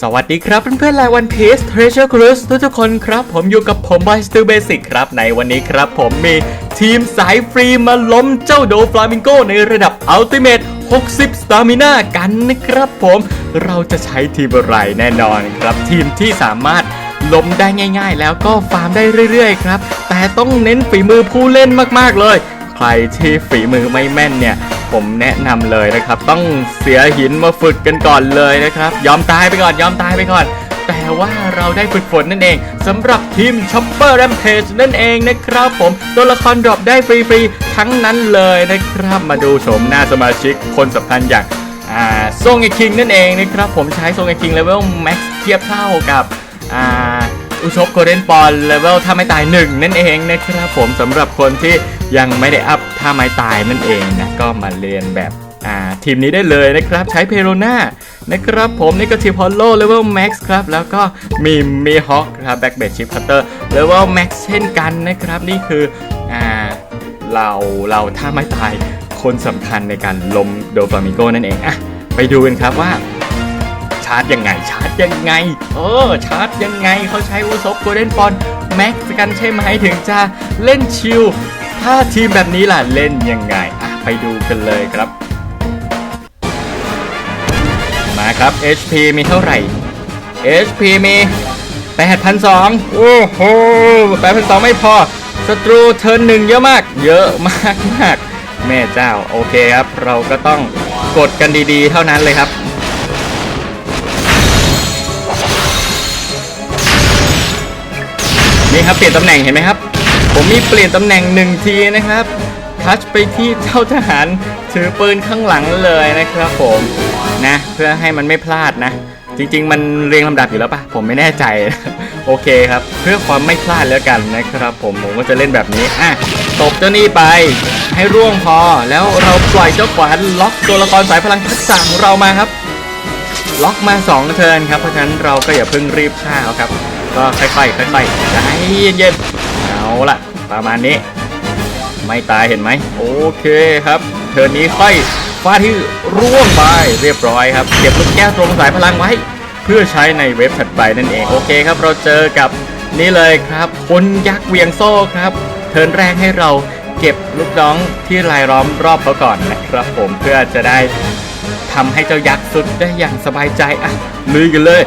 สวัสดีครับเพื่อนๆรายวันพีซ Treasure Cruise ทุกๆคนครับ ผมอยู่กับผมบอยสตูเบสิกครับ ในวันนี้ครับผมมีทีมสายฟรีมาล้มเจ้าโดฟลามิงโกในระดับ Ultimate 60 Stamina กันนะครับผมเราจะใช้ทีมอะไรแน่นอนครับ ทีมที่สามารถล้มได้ง่ายๆ แล้วก็ฟาร์มได้เรื่อยๆ ครับ แต่ต้องเน้นฝีมือผู้เล่นมากๆเลย ใครที่ฝีมือไม่แม่นเนี่ย ผมแนะนำเลยนะครับ ต้องเสียหินมาฝึกกันก่อนเลยนะครับ ยอมตายไปก่อนยอมตายไปก่อน แต่ว่าเราได้ฝึกฝนนั่นเองสำหรับทีม Chopper Rampage นั่นเองนะครับ ผมตัวละครดรอปได้ฟรีๆทั้งนั้นเลยนะครับ มาดูโฉมหน้าสมาชิกคนสำคัญอย่างอ่าซงเอคิงนั่นเองนะครับ ผมใช้ซงเอคิงเลเวลแม็กซ์เทียบเท่ากับอ่าอุชบโกลเด้นปอนเลเวลถ้าไม่ตายหนึ่งนั่นเองนะครับผมสำหรับคนที่ ยังไม่ได้อัพท่าไม้ตายนั่นเองนะ ก็มาเรียนแบบทีมนี้ได้เลยนะครับ ใช้เพโรนานะครับผมนี่ก็ทีมฮอลโลเลเวลแม็กซ์ครับ แล้วก็มีมีฮอคครับแบ็กเบดชิปคัตเตอร์เลเวลแม็กซ์เช่นกันนะครับ นี่คืออ่าเราเราถ้าไม่ตายคนสำคัญในการล้มโดฟลามิโกนั่นเองอะไปดูกันครับว่าชาร์จยังไง ชาร์จยังไงเออชาร์จยังไงเขาใช้อุซบโกลเด้นปอนแม็กซ์กันใช่ไหมถึงจะเล่นชิล ถ้าทีมแบบนี้ล่ะเล่นยังไงอะไปดูกันเลยครับ มาครับ HP มีเท่าไหร่ HP มี8,200โอ้โห8,200ไม่พอศัตรูเทิร์นหนึ่งเยอะมาก เยอะมากมากแม่เจ้าโอเคครับ เราก็ต้องกดกันดีๆ เท่านั้นเลยครับ นี่ครับเปลี่ยนตำแหน่งเห็นไหมครับ ผมมีเปลี่ยนตำแหน่งหนึ่งทีนะครับ ทัชไปที่เจ้าทหารถือปืนข้างหลังเลยนะครับผมนะเพื่อให้มันไม่พลาดนะ จริง ๆ มันเรียงลำดับอยู่แล้วปะผมไม่แน่ใจ โอเคครับ เพื่อความไม่พลาดแล้วกันนะครับ ผมผมก็จะเล่นแบบนี้อะตบเจ้านี่ไป ให้ร่วงพอแล้วเราปล่อยเจ้าขวานล็อกตัวละครสายพลังทักษะของเรามาครับ ล็อกมา2เทิร์นครับเพราะฉะนั้นเราก็อย่าเพิ่งรีบฆ่าเอาครับ ก็ค่อยๆค่อยๆใจเย็นๆ เอาละประมาณนี้ ไม่ตายเห็นไหม โอเคครับ เทิร์นนี้ค่อยฟาดที่ร่วงไปเรียบร้อยครับ เก็บลูกแก้วตรงสายพลังไว้ เพื่อใช้ในเว็บถัดไปนั่นเอง โอเคครับ เราเจอกับนี่เลยครับคนยักษ์เวียงโซ่ครับ เทิร์นแรกให้เราเก็บลูกน้องที่รายล้อมรอบเขาก่อนนะครับ ผมเพื่อจะได้ทำให้เจ้ายักษ์สุดได้อย่างสบายใจอะลุยกันเลย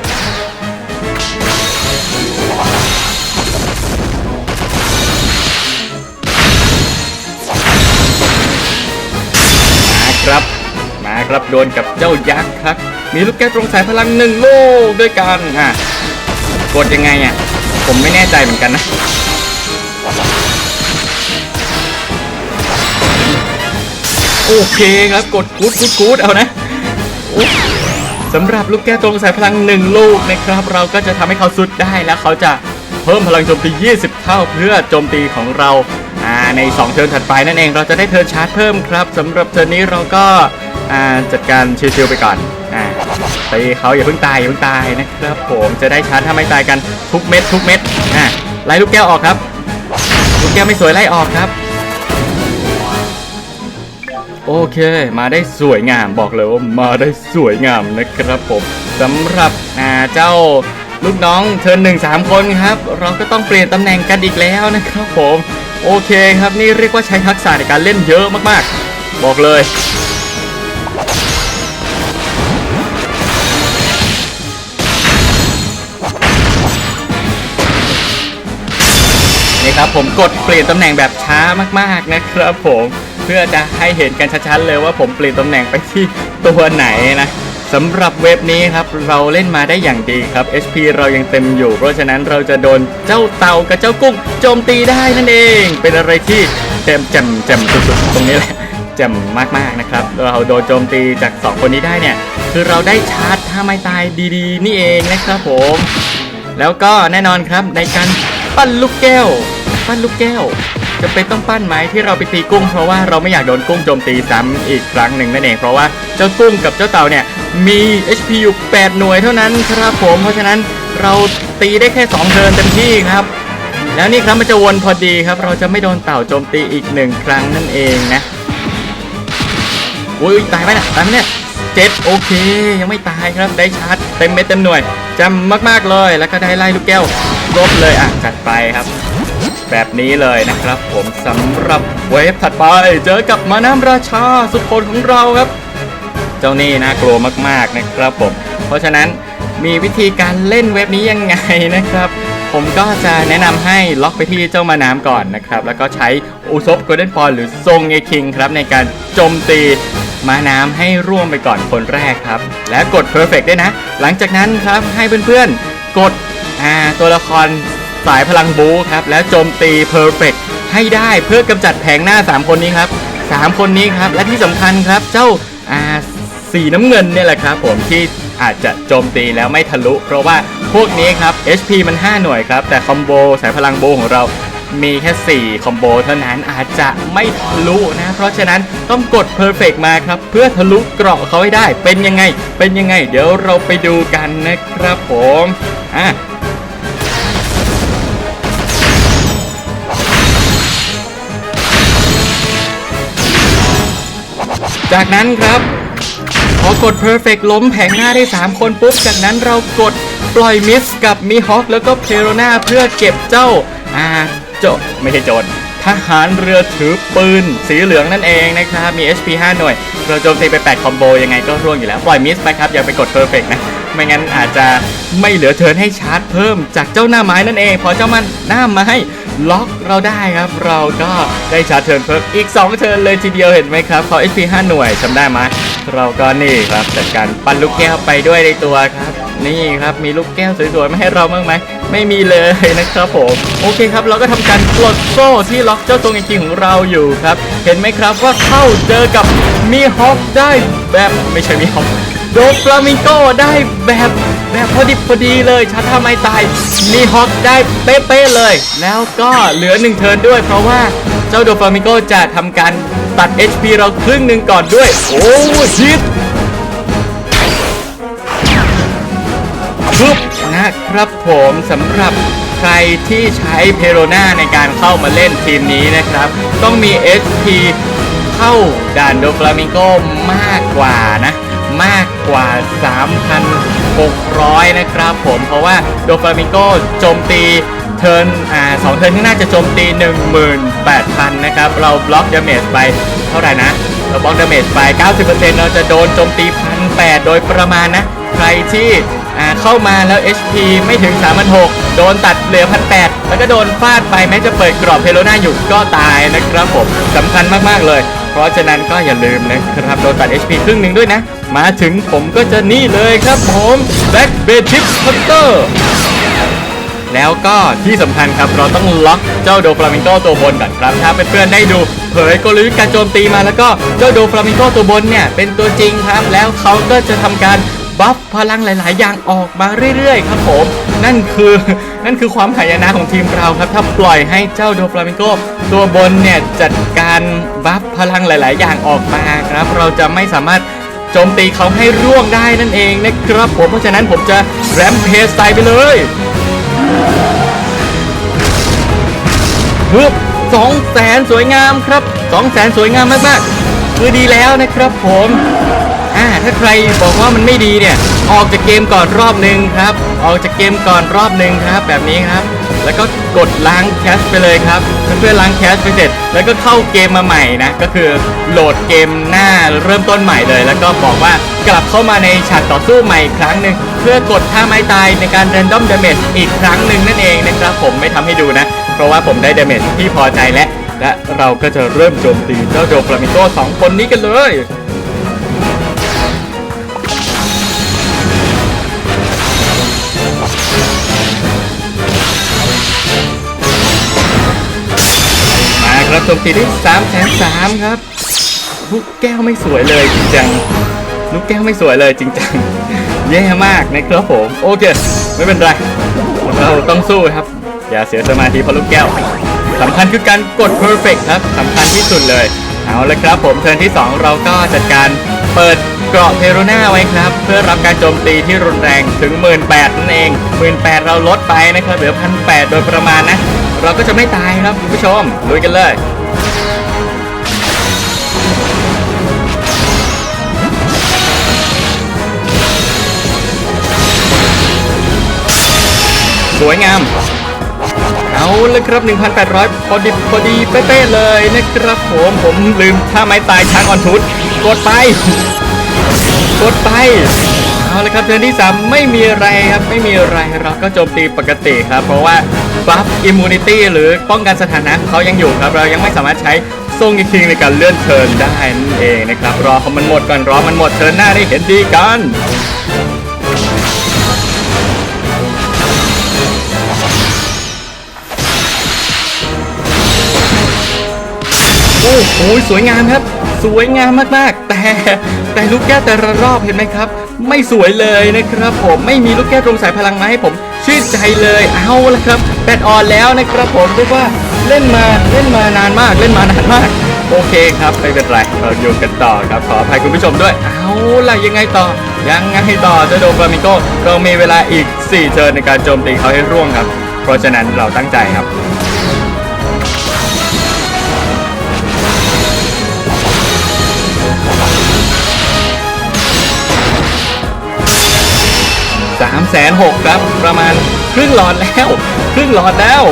ครับโดนกับเจ้ายักษ์ครับ มีลูกแก้วตรงสายพลังหนึ่งลูกด้วยกันอะกดยังไงอะผมไม่แน่ใจเหมือนกันนะโอเคครับกดกูดกูดกูดเอานะสำหรับลูกแก้วตรงสายพลังหนึ่งลูกนะครับ เราก็จะทำให้เขาสุดได้แล้วเขาจะเพิ่มพลังโจมตี 20 เท่าเพื่อโจมตีของเราอ่าใน 2 เทิร์นถัดไปนั่นเองเราจะได้เทิร์นชาร์จเพิ่มครับสำหรับเทิร์นนี้เราก็ อ่าจัดการชิวๆไปก่อนอ่าตีเขาอย่าเพิ่งตายอย่าเพิ่งตายนะครับผมจะได้ชาร์จถ้าไม่ตายกันทุกเม็ดทุกเม็ดอ่าไล่ลูกแก้วออกครับ ลูกแก้วไม่สวยไล่ออกครับ โอเค มาได้สวยงามบอกเลยว่ามาได้สวยงามนะครับผมสำหรับอ่าเจ้าลูกน้องเทิร์นหนึ่งสามคนครับ เราก็ต้องเปลี่ยนตำแหน่งกันอีกแล้วนะครับผม โอเคครับนี่เรียกว่าใช้ทักษะในการเล่นเยอะมากๆ บอกเลย ครับผมกดเปลี่ยนตำแหน่งแบบช้ามากๆนะครับผมเพื่อจะให้เห็นกันชัดๆเลยว่าผมเปลี่ยนตำแหน่งไปที่ตัวไหนนะสำหรับเว็บนี้ครับเราเล่นมาได้อย่างดีครับ HP เรายังเต็มอยู่ เพราะฉะนั้นเราจะโดนเจ้าเต่ากับเจ้ากุ้งโจมตีได้นั่นเอง เป็นอะไรที่เต็มแจ่มแจ่มสุดๆตรงนี้แหละแจ่มมากๆนะครับเราโดนโจมตีจากสองคนนี้ได้เนี่ยคือเราได้ชาร์จถ้าไม่ตายดีๆ นี่เองนะครับผม แล้วก็แน่นอนครับในการปั้นลูกแก้ว ปั้นลูกแก้วจะเป็นต้องปั้นไหมที่เราไปตีกุ้ง เพราะว่าเราไม่อยากโดนกุ้งโจมตีซ้ำอีกครั้งหนึ่งนั่นเองเพราะว่าเจ้ากุ้งกับเจ้าเต่าเนี่ยมี HP อยู่8หน่วยเท่านั้นครับผม เพราะฉะนั้นเราตีได้แค่ 2เทินเต็มที่ครับ แล้วนี่ครับมันจะวนพอดีครับ เราจะไม่โดนเต่าโจมตีอีกหนึ่งครั้งนั่นเองนะอุ้ยตายไหมนี่ยตายไหมเนี่ยเจ็ดโอเค ยังไม่ตายครับได้ชาร์จเต็มเม็ดเต็มหน่วยจำมากๆเลย แล้วก็ได้ไล่ลูกแก้วรบเลยอะจัดไปครับ แบบนี้เลยนะครับ ผมสำหรับเวฟถัดไปเจอกับมาน้ำราชาสุดโหดของเราครับ เจ้านี่น่ากลัวมากๆนะครับผม เพราะฉะนั้นมีวิธีการเล่นเว็บนี้ยังไงนะครับ ผมก็จะแนะนำให้ล็อกไปที่เจ้ามาน้ำก่อนนะครับ แล้วก็ใช้อุซบโกลเด้นพอลหรือทรงเอคิงครับในการโจมตีมาน้ำให้ร่วมไปก่อนคนแรกครับ และกด Perfect ด้วยนะ หลังจากนั้นครับให้เพื่อนๆ กดตัวละคร สายพลังบูครับ แล้วโจมตี Perfect ให้ได้เพื่อกำจัดแผงหน้า 3 คนนี้ครับ 3 คนนี้ครับ และที่สำคัญครับเจ้าอ่าสีน้ำเงินเนี่ยแหละครับผมที่อาจจะโจมตีแล้วไม่ทะลุ เพราะว่าพวกนี้ครับ HP มัน 5 หน่วยครับ แต่คอมโบสายพลังโบของเรามีแค่ 4 คอมโบเท่านั้นอาจจะไม่ทะลุนะ เพราะฉะนั้นต้องกด Perfect มาครับ เพื่อทะลุเกราะเขาให้ได้เป็นยังไง เป็นยังไง เดี๋ยวเราไปดูกันนะครับผม อะ จากนั้นครับ พอกด Perfect ล้มแผงหน้าได้ 3 คนปุ๊บ จากนั้นเรากดปล่อยมิสกับมีฮอคแล้วก็เพโรนาเพื่อเก็บเจ้าอ่าโจไม่ใช่โจรทหารเรือถือปืน สีเหลืองนั่นเองนะครับ มี HP 5 หน่วย เราโจมตีไป 8 คอมโบ ยังไงก็ร่วงอยู่แล้ว ปล่อยมิสไปครับ อย่าไปกด Perfect นะ ไม่งั้นอาจจะไม่เหลือเทินให้ชาร์จเพิ่มจากเจ้าหน้าไม้นั่นเอง พอเจ้ามันหน้าไม้ ล็อกเราได้ครับ เราก็ได้ชาร์จเทิร์นเพิ่มอีก 2 เทิร์นเลยทีเดียวเห็นไหมครับพอ HP 5 หน่วยจำได้ไหมเราก็นี่ครับจัดการปั้นลูกแก้วไปด้วยในตัวครับ นี่ครับมีลูกแก้วสวยๆมาให้เราบ้างไหมไม่มีเลยนะครับผมโอเคครับ เราก็ทำการปลดโซ่ที่ล็อกเจ้าตัวจริงของเราอยู่ครับ เห็นไหมครับว่าเข้าเจอกับมีฮอคได้แบบไม่ใช่มีฮอค โดฟลามิงโกได้แบบแบบพอดิบพอดีเลยชัดทำไมตายมีฮอกได้เป๊ะๆเลย แล้วก็เหลือหนึ่งเทิร์นด้วย เพราะว่าเจ้าโดฟลามิงโกจะทำการตัด HP เราครึ่งหนึ่งก่อนด้วย โอ้ชิตปึ๊บนะครับผมสำหรับใครที่ใช้เพโรนาในการเข้ามาเล่นทีมนี้นะครับ ต้องมี HP เข้าด่านโดฟลามิงโกมากกว่านะ มากกว่า 3,600 นะครับผม เพราะว่าโดฟลามิงโกโจมตีเทิร์นอ่าสองเทิร์นข้างหน้าจะโจมตี 18,000 นะครับ เราบล็อกดาเมจไปเท่าไหร่นะ เราบล็อกดาเมจไป 90%เราจะโดนโจมตี 1,800 โดยประมาณนะ ใครที่อ่าเข้ามาแล้ว HP ไม่ถึง 3,600 โดนตัดเหลือ 1,800 แล้วก็โดนฟาดไปแม้จะเปิดกรอบเพโลน่าอยู่ก็ตายนะครับผมสำคัญมาก ๆ เลย เพราะฉะนั้นก็อย่าลืมนะครับโดนตัด HP ครึ่งหนึ่งด้วยนะ มาถึงผมก็จะนี่เลยครับผม Black b a t i p Hunter แล้วก็ที่สำคัญครับเราต้องล็อกเจ้าโดฟลามิงโกตัวบนก่อนครับถ้าเพื่อนๆได้ดู เผยกลยุทธ์การโจมตีมาแล้วก็เจ้าโดฟลามิงโกตัวบนเนี่ยเป็นตัวจริงครับ แล้วเขาก็จะทำการบัฟพลังหลาย ๆ อย่างออกมาเรื่อย ๆ ครับผม นั่นคือ นั่นคือความหายนะของทีมเราครับ ถ้าปล่อยให้เจ้าโดฟลามิงโกตัวบนเนี่ยจัดการบัฟพลังหลาย ๆ อย่างออกมาครับ เราจะไม่สามารถโจมตีเขาให้ร่วงได้นั่นเองนะครับผมเพราะฉะนั้นผมจะแรมเพสไตไปเลยฮึบสองแสนสวยงามครับสองแสนสวยงามมาก ๆ คือดีแล้วนะครับผมาถ้าใครบอกว่ามันไม่ดีเนี่ย ออกจากเกมก่อนรอบหนึ่งครับ ออกจากเกมก่อนรอบหนึ่งครับ แบบนี้ครับ แล้วก็กดล้างแคชไปเลยครับเพื่อล้างแคชไปเสร็จ แล้วก็เข้าเกมมาใหม่นะ ก็คือโหลดเกมหน้าเริ่มต้นใหม่เลย แล้วก็บอกว่ากลับเข้ามาในฉากต่อสู้ใหม่อีกครั้งหนึ่งเพื่อกดท่าไม้ตายในการ random damage อีกครั้งหนึ่งนั่นเองนะครับผมไม่ทำให้ดูนะ เพราะว่าผมได้ damage ที่พอใจแล้วและเราก็จะเริ่มโจมตีเจ้าโดฟลามิโกสองคนนี้กันเลย รับโจมตีได้สามแสนสามครับ ลูกแก้วไม่สวยเลยจริงจัง ลูกแก้วไม่สวยเลยจริงจัง แย่มากนะครับผม โอเค ไม่เป็นไร เราต้องสู้ครับ อย่าเสียสมาธิเพราะลูกแก้วสำคัญคือการกด perfect ครับสำคัญที่สุดเลย เอาละครับผมเทิร์นที่ 2 เราก็จัดการ เปิดเกราะเพโรนาไว้ครับ เพื่อรับการโจมตีที่รุนแรงถึง 1 8 0 0 0นั่นเอง1 8 0 0 0เราลดไปนะครับเหลือ1,800โดยประมาณนะ เราก็จะไม่ตายครับคุณผู้ชมลุยกันเลยสวยงาม เอาเลยครับ 1,800 พอดีพอดีเป๊ะเลยนะครับผม ผมลืมท่าไม้ตายช้างออนทุต กดไป กดไป เอาลยครับเทิร์นที่ 3 ไม่มีอะไรครับ ไม่มีอะไรเราก็โจมตีปกติครับ เพราะว่าบัฟอิมมูนิตี้หรือป้องกันสถานะเขายังอยู่ครับ เรายังไม่สามารถใช้ทรงอีกทีในการเลื่อนเทิร์นได้นั่นเองนะครับ รอเขามันหมดก่อนรอมันหมดเทิร์นหน้าได้เห็นดีกันโอ้โหสวยงามครับ สวยงามมากๆ แต่แต่ลูกแก้วแต่ละรอบเห็นไหมครับ ไม่สวยเลยนะครับ ผมไม่มีลูกแก้วตรงสายพลังมาให้ผมชื่นใจเลยเอาละครับแบตออนแล้วนะครับผมเรียกว่าเล่นมาเล่นมานานมากเล่นมานานมาก โอเคครับไม่เป็นไรเราอยู่กันต่อครับขออภัยคุณผู้ชมด้วย เอาล่ะยังไงต่อ ยังไงต่อเจะโดฟามิโกเรามีเวลาอีก 4 เทิร์นในการโจมตีเขาให้ร่วงครับ เพราะฉะนั้นเราตั้งใจครับ แสนหกครับ ประมาณครึ่งหลอดแล้ว ครึ่งหลอดแล้ว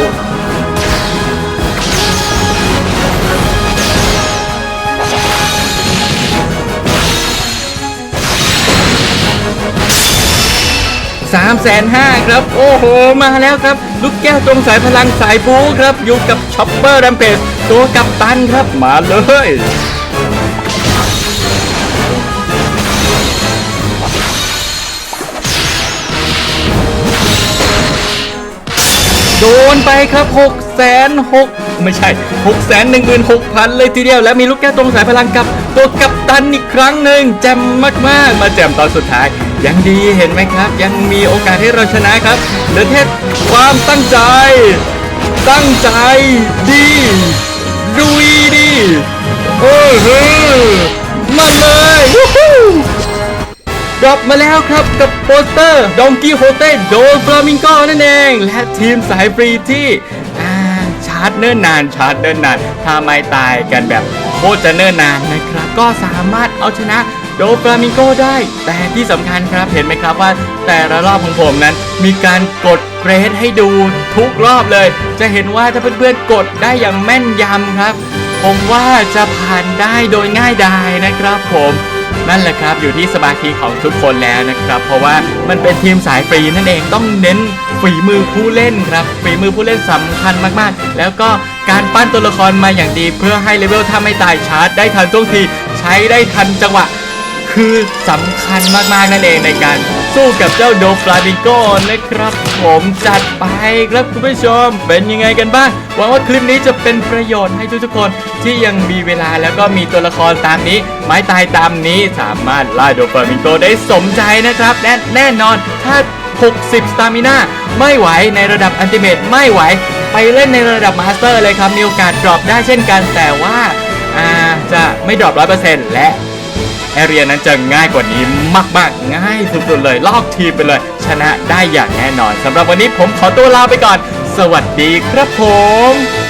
สามแสนห้าครับ โอ้โห มาแล้วครับ ลูกแก้วตรงสายพลังสายบูครับ อยู่กับช็อปเปอร์แรมเพจตัวกับตันครับ มาเลย โดนไปครับ6กแสนหกไม่ใช่6กแสนหนึ่งหมื่นหกพันเลยทีเดียว แล้วมีลูกแก้วตรงสายพลังกับตัวกัปตันอีกครั้งหนึ่งแจ่มมากๆมาแจ่มตอนสุดท้าย ยังดีเห็นไหมครับ ยังมีโอกาสให้เราชนะครับเหลือแค่ความตั้งใจ ตั้งใจดีดุยดี โอ้โหมาเลยวู้ ดรอปมาแล้วครับกับโปสเตอร์ดองกี้โฮเต้โดฟลามิงโกนั่นเอง และทีมสายฟรีที่ชาร์จเนิ่นนานชาร์จเนิ่นนานถ้าไม่ตายกันแบบโคตรจะเนิ่นนานนะครับ ก็สามารถเอาชนะโดฟลามิงโกได้ แต่ที่สำคัญครับเห็นไหมครับว่า แต่ละรอบของผมนั้น มีการกดเกรดให้ดูทุกรอบเลย จะเห็นว่าถ้าเพื่อนๆกดได้อย่างแม่นยำครับ ผมว่าจะผ่านได้โดยง่ายดายนะครับผม นั่นแหละครับอยู่ที่สมาธิของทุกคนแล้วนะครับ เพราะว่ามันเป็นทีมสายฟรีนั่นเองต้องเน้นฝีมือผู้เล่นครับฝีมือผู้เล่นสำคัญมากๆ แล้วก็การปั้นตัวละครมาอย่างดี เพื่อให้เลเวลถ้าไม่ตายชาร์จได้ทันท่วงทีใช้ได้ทันจังหวะ คือสำคัญมากๆนั่นเองในการ สู้กับเจ้าโดฟลามิโกนะครับผมจัดไปครับคุณผู้ชม เป็นยังไงกันบ้างหวังว่าคลิปนี้จะเป็นประโยชน์ให้ทุกๆคนที่ยังมีเวลาแล้วก็มีตัวละครตามนี้ ไม้ตายตามนี้สามารถล่าโดฟลามิโกได้สมใจนะครับแน่แน่นอนถ้า 60 สตามิน่าไม่ไหวในระดับอันติเมตไม่ไหว ไปเล่นในระดับมาสเตอร์เลยครับมีโอกาสดรอปได้เช่นกันแต่ว่าอาจะไม่ดรอป100%และ แอเรียนั้นจะง่ายกว่านี้มากๆ ง่ายสุดๆเลยลอกทีมไปเลย ชนะได้อย่างแน่นอนสำหรับวันนี้ผมขอตัวลาไปก่อน สวัสดีครับผม